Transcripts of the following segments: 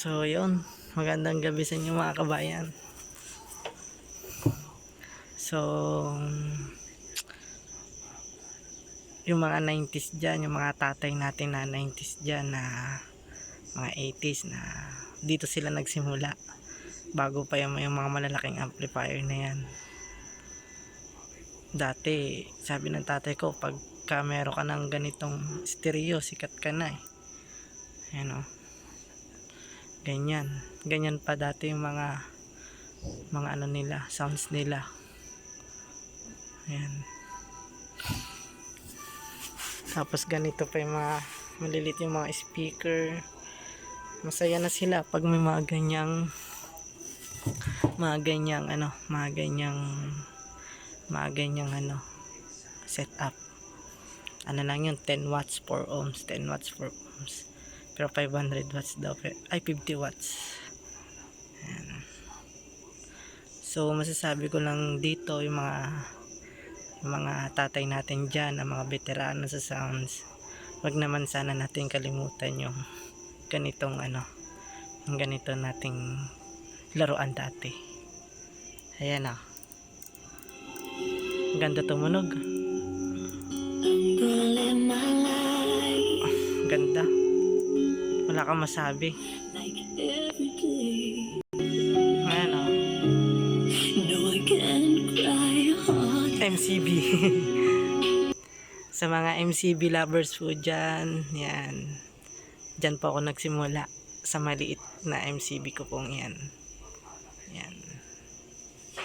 So, yun. Magandang gabi sa inyo mga kabayan. So, yung mga 90s dyan, yung mga tatay natin na 90s dyan na mga 80s na dito sila nagsimula bago pa yung, yung mga malalaking amplifier na yan dati sabi ng tatay ko pagka meron ka ng ganitong stereo sikat ka na eh ayan o ganyan. Ganyan pa dati yung mga mga ano nila sounds nila. Ayan. Tapos ganito pa yung mga malilit yung mga speaker. Masaya na sila pag may mga ganyang mga ganyang ano mga ganyang mga ganyang ano setup. Ano lang yun 10 watts 4 ohms 10 watts 4 ohms pero 500 watts daw ay 50 watts. Ayan. so masasabi ko lang dito yung mga yung mga tatay natin dyan ang mga veterano sa sounds. Wag naman sana natin kalimutan yung ganitong ano yung ganito nating laruan dati. Ayan ah. Ganda tumunog. Ganda wala kang masabi ayan ah MCB sa mga MCB lovers po dyan yan. Dyan po ako nagsimula sa maliit na MCB ko pong yan. Yan.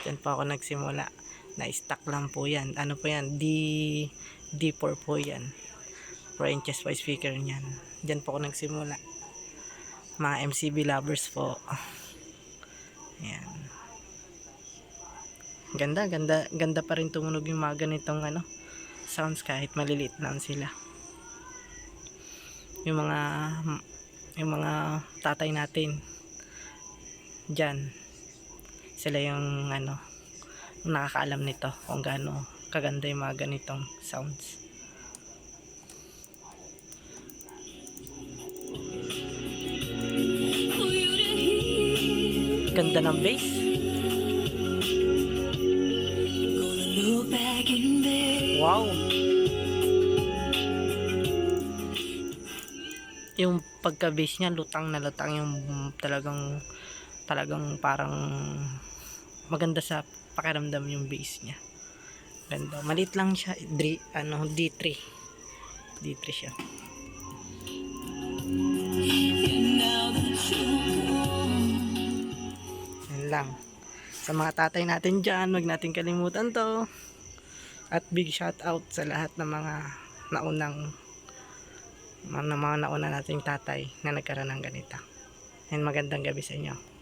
Dyan po ako nagsimula. Na stock lang po yan. Ano po yan? D D4 po yan. 4 inches pa speaker niyan. Dyan po ako nagsimula mga MCB lovers po. Yan ganda ganda ganda pa rin tumunog yung mga ganitong ano sounds kahit maliliit lang sila. Yung mga yung mga tatay natin dyan sila yung ano nakakaalam nito kung gaano kaganda yung mga ganitong sounds ganda ng bass. Wow. Yung pagka bass niya lutang na lutang yung talagang talagang parang maganda sa pakiramdam yung bass niya. Ganda. Malit lang siya. D, ano D3 D3 siya lang. Sa mga tatay natin dyan wag natin kalimutan to. At big shout out sa lahat ng mga naunang mga, mga nauna nating tatay na nagkaroon ng ganito. And magandang gabi sa inyo